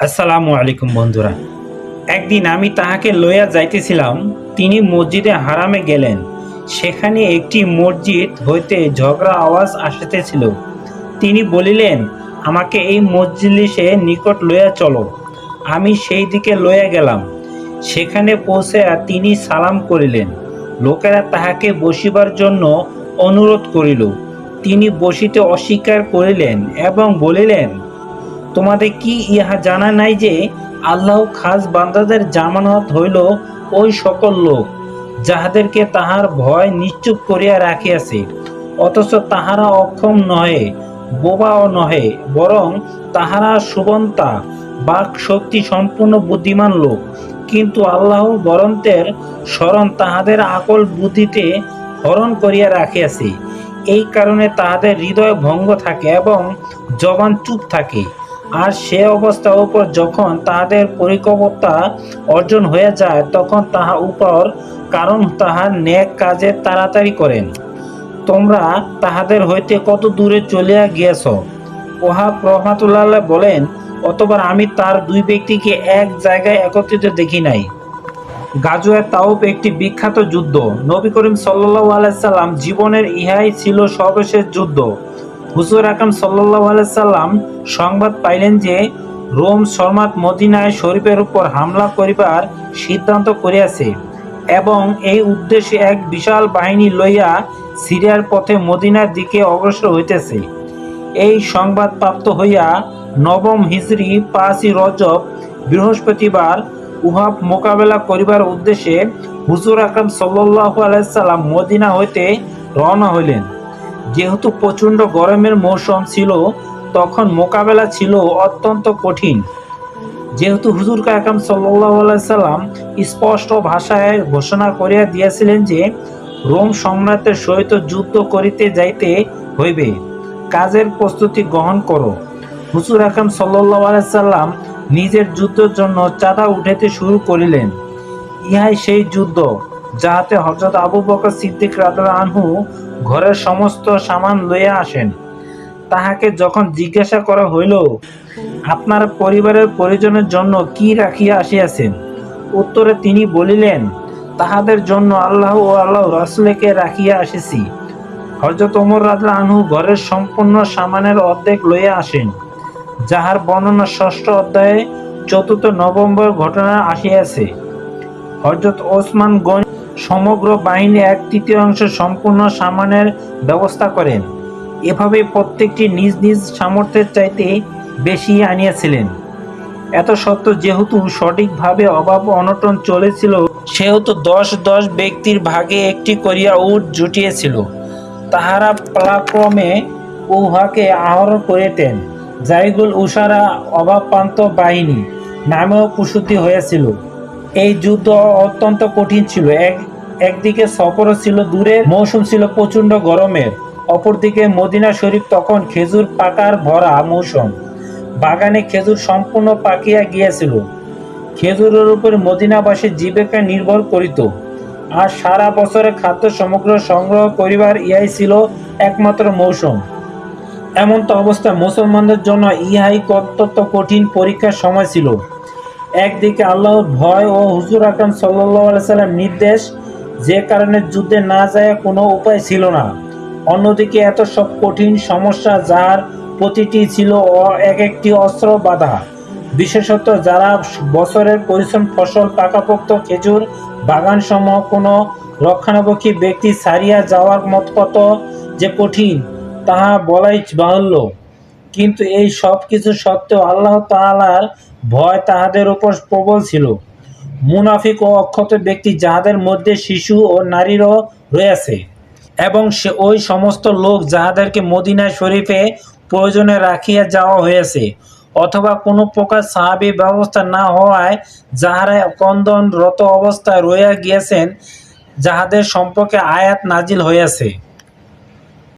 আসসালামু আলাইকুম বন্ধুরা। একদিন আমি তাহাকে লইয়া যাইতেছিলাম, তিনি মসজিদে হারামে গেলেন। সেখানে একটি মসজিদ হইতে ঝগড়া আওয়াজ আসিতেছিল। তিনি বলিলেন, আমাকে এই মজলিসে নিকট লইয়া চলো। আমি সেই দিকে লইয়া গেলাম। সেখানে পৌঁছে তিনি সালাম করিলেন। লোকেরা তাহাকে বসিবার জন্য অনুরোধ করিল। তিনি বসিতে অস্বীকার করিলেন এবং বলিলেন তোমাদের কি ইহা জানা নাই যে আল্লাহ খাস বান্দাদের জামানত হইল ওই সকল লোক, যাহাদেরকে তাহার ভয় নিশ্চুপ করিয়া রাখিয়াছে, অথচ তাহারা অক্ষম নহে, বোবাও নহে, বরং তাহারা সুবন্তা, বাক শক্তি সম্পূর্ণ বুদ্ধিমান লোক। কিন্তু আল্লাহ বরন্তের স্মরণ তাহাদের আকল বুদ্ধিতে হরণ করিয়া রাখিয়াছে। এই কারণে তাহাদের হৃদয় ভঙ্গ থাকে এবং জবান চুপ থাকে। আর সে অবস্থা উপর যখন তাহাদের পরিকবতা অর্জন হয়ে যায়, তখন তাহা উপর কারণ তাহার ন্যাক কাজে তাড়াতাড়ি করেন। তোমরা তাহাদের হইতে কত দূরে চলিয়া গিয়েছ? ওহাব রহমাতুল্লাহ বলেন, অতবার আমি তার দুই ব্যক্তিকে এক জায়গায় একত্রিত দেখি নাই। গাজুয়া তাওপ একটি বিখ্যাত যুদ্ধ। নবী করিম সাল্লাহ আলাইসাল্লাম জীবনের ইহাই ছিল সর্বশেষ যুদ্ধ। হুজুর আকাম সাল্লাহ আলাইসাল্লাম সংবাদ পাইলেন যে রোম শর্মাত মদিনায় শরীফের উপর হামলা করিবার সিদ্ধান্ত করিয়াছে এবং এই উদ্দেশ্যে এক বিশাল বাহিনী লইয়া সিরিয়ার পথে মদিনার দিকে অগ্রসর হইতেছে। এই সংবাদ প্রাপ্ত হইয়া নবম হিজরি পাঁচই রজব বৃহস্পতিবার উহাব মোকাবেলা করিবার উদ্দেশ্যে হুজুর আকরাম সাল্লাহ আলাইসাল্লাম মদিনা হইতে রওনা হইলেন। যেহেতু প্রচণ্ড গরমের মৌসুম ছিল, তখন মোকাবেলা ছিল অত্যন্ত কঠিন। যেহেতু হুজুর কাকাম সাল্লাহ সাল্লাম স্পষ্ট ভাষায় ঘোষণা করিয়া দিয়েছিলেন যে, রোম সম্রাটের সহিত যুদ্ধ করিতে যাইতে হইবে। কাজের প্রস্তুতি গ্রহণ করো। হুজুর আকাম সাল্লাহ সাল্লাম নিজের যুদ্ধের জন্য চাঁদা উঠাইতে শুরু করিলেন। ইহাই সেই যুদ্ধ। যাহাতে হজরত আবু বকর সিদ্দিক রাদা আনহু ঘরের সমস্ত সামান লইয়া আসেন। তাহাকে যখন জিজ্ঞাসা করা হইল, আপনার পরিবারের পরিজনের জন্য কি রাখিয়া আসিয়াছেন? উত্তরে তিনি বলিলেন, তাহাদের জন্য আল্লাহ ও আল্লাহ রাসুলেকে রাখিয়া আসিছি। হজরত ওমর রাজা আনহু ঘরের সম্পূর্ণ সামানের অর্ধেক লইয়া আসেন, যাহার বর্ণনা ষষ্ঠ অধ্যায়ে চতুর্থ নভেম্বর ঘটনা আসিয়াছে। হজরত ওসমান গঞ্জ সমগ্র বাহিনী এক তৃতীয়াংশ সম্পূর্ণ সামানের ব্যবস্থা করেন। এভাবে প্রত্যেকটি নিজ নিজ সামর্থ্যের চাইতে বেশি আনিয়াছিলেন। এত সত্ত্বেও যেহেতু সঠিকভাবে অভাব অনটন চলেছিল, সেহেতু দশ দশ ব্যক্তির ভাগে একটি করিয়া উট জুটিয়েছিল। তাহারা পালাক্রমে উহাকে আহরণ করিতেন। জাইগুল উষারা অভাবপ্রান্ত বাহিনী নামেও প্রসূতি হয়েছিল। এই যুদ্ধ অত্যন্ত কঠিন ছিল। এক একদিকে সফরও ছিল দূরে, মৌসুম ছিল প্রচণ্ড গরমের। অপরদিকে মদিনা শরীফ তখন খেজুর পাকার ভরা মৌসুম। বাগানে খেজুর সম্পূর্ণ পাকিয়া গিয়েছিল। খেজুরের উপর মদিনাবাসী জীবিকা নির্ভর করিত। আর সারা বছরে খাদ্য সমগ্র সংগ্রহ করিবার ইহাই ছিল একমাত্র মৌসুম। এমন তো অবস্থা মুসলমানদের জন্য ইহাই অত্যন্ত কঠিন পরীক্ষার সময় ছিল। একদিকে আল্লাহর ভয় ও হুজুর আকরাম সাল্লাহ সাল্লাম নির্দেশ যে কারণে যুদ্ধে না যায় কোনো উপায় ছিল না। অন্যদিকে এত সব কঠিন সমস্যা যার প্রতিটি ছিল এক একটি অস্ত্র বাধা। বিশেষত যারা বছরের পরিশ্রম ফসল, পাকাপোক্ত খেজুর বাগান সমূহ কোনো রক্ষণাবেক্ষী ব্যক্তি ছাড়িয়া যাওয়ার মত কত যে কঠিন, তাহা বলাই বাহুল্য। কিন্তু এই সব কিছু সত্ত্বেও আল্লাহ তাআলার ভয় তাহাদের উপর প্রবল ছিল। মুনাফিক ও অক্ষত ব্যক্তি যাহাদের মধ্যে শিশু ও নারীরও রয়েছে, এবং সে ওই সমস্ত লোক যাহাদেরকে মদিনা শরীফে প্রয়োজনে রাখিয়া যাওয়া হয়েছে, অথবা কোনো প্রকার সাহাবি ব্যবস্থা না হওয়ায় যাহারা কন্দনরত অবস্থায় রইয়া গিয়েছেন, যাহাদের সম্পর্কে আয়াত নাজিল হইয়াছে